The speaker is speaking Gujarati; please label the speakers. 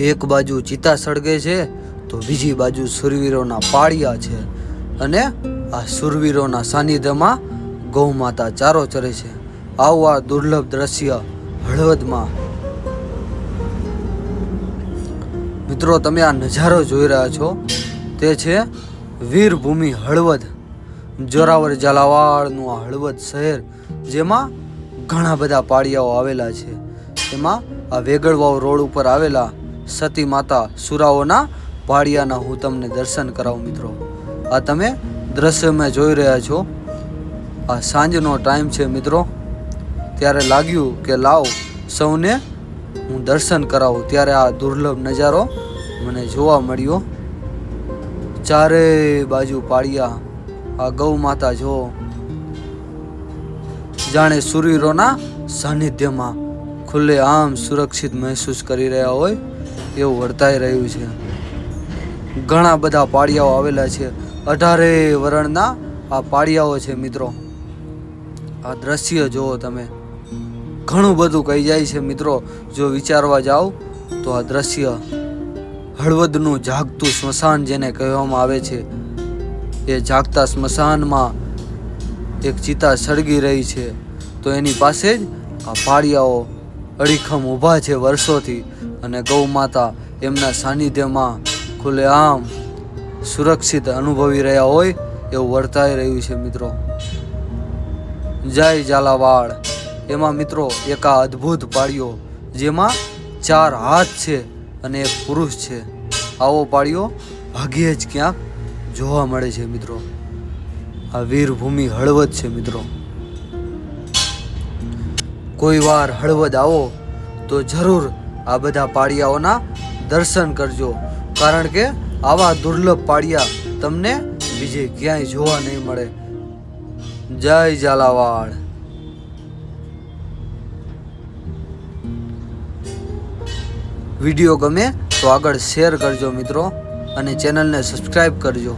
Speaker 1: એક બાજુ ચિતા સળગે છે, તો બીજી બાજુ સુરવીરોના પાળિયા છે. અને આ સુરવીરોના સાનિધ્યમાં ગૌ માતા ચારો ચરે છે. આવું આ દુર્લભ દ્રશ્ય હળવદમાં. મિત્રો, તમે આ નજારો જોઈ રહ્યા છો? તે છે વીરભૂમિ હળવદ, જોરાવર ઝાલાવાડનું આ હળવદ શહેર, જેમાં ઘણા બધા પાળિયાઓ આવેલા છે. એમાં આ વેગળવાવ રોડ ઉપર આવેલા સતી માતા સુરાઓના પાળિયાના હું તમને દર્શન કરાવું મિત્રો. આ તમે દ્રશ્યમાં જોઈ રહ્યા છો. આ સાંજનો ટાઈમ છે મિત્રો. ત્યારે લાગ્યું કે લાવ, સૌને હું દર્શન કરાવું. ત્યારે આ દુર્લભ નજારો મને જોવા મળ્યો. ચારે બાજુ પાળિયા, આ ગૌ માતા જો જાણે સુરવીરોના સાનિધ્યમાં ખુલ્લે આમ સુરક્ષિત મહેસૂસ કરી રહ્યા હોય એવું વર્તાઈ રહ્યું છે. ઘણા બધા પાળિયાઓ આવેલા છે. અઢારે વરણના આ પાળિયાઓ છે મિત્રો. આ દ્રશ્ય જુઓ તમે. ઘણું બધું કહી જાય છે મિત્રો. જો વિચારવા જાઓ તો આ દ્રશ્ય હળવદનું જાગતું સ્મશાન જેને કહેવામાં આવે છે. એ જાગતા સ્મશાનમાં એક ચિતા સળગી રહી છે. તો એની પાસે જ આ પાળિયાઓ અડીખમ ઊભા છે વર્ષોથી અને ગૌ માતા એમના સાનિધ્યમાં ખુલ્લેઆમ સુરક્ષિત અનુભવી રહ્યા હોય એવું વર્તાઈ રહ્યું છે મિત્રો. જય ઝાલાવાડ. એમાં મિત્રો એક આ અદ્ભુત પાળિયો જેમાં ચાર હાથ છે અને એક પુરુષ છે. આવો પાળિયો ભાગ્યે જ ક્યાંક જોવા મળે છે મિત્રો. આ વીરભૂમિ હળવદ છે મિત્રો. કોઈ વાર હળવદ આવો, તો જરૂર આ બધા પાળિયાઓના દર્શન કરજો. કારણ કે આવા દુર્લભ પાળિયા તમને બીજે ક્યાંય જોવા નહીં મળે. જય ઝાલાવાડ. વીડિયો ગમે તો આગળ શેર કરજો મિત્રો અને ચેનલને સબસ્ક્રાઈબ કરજો.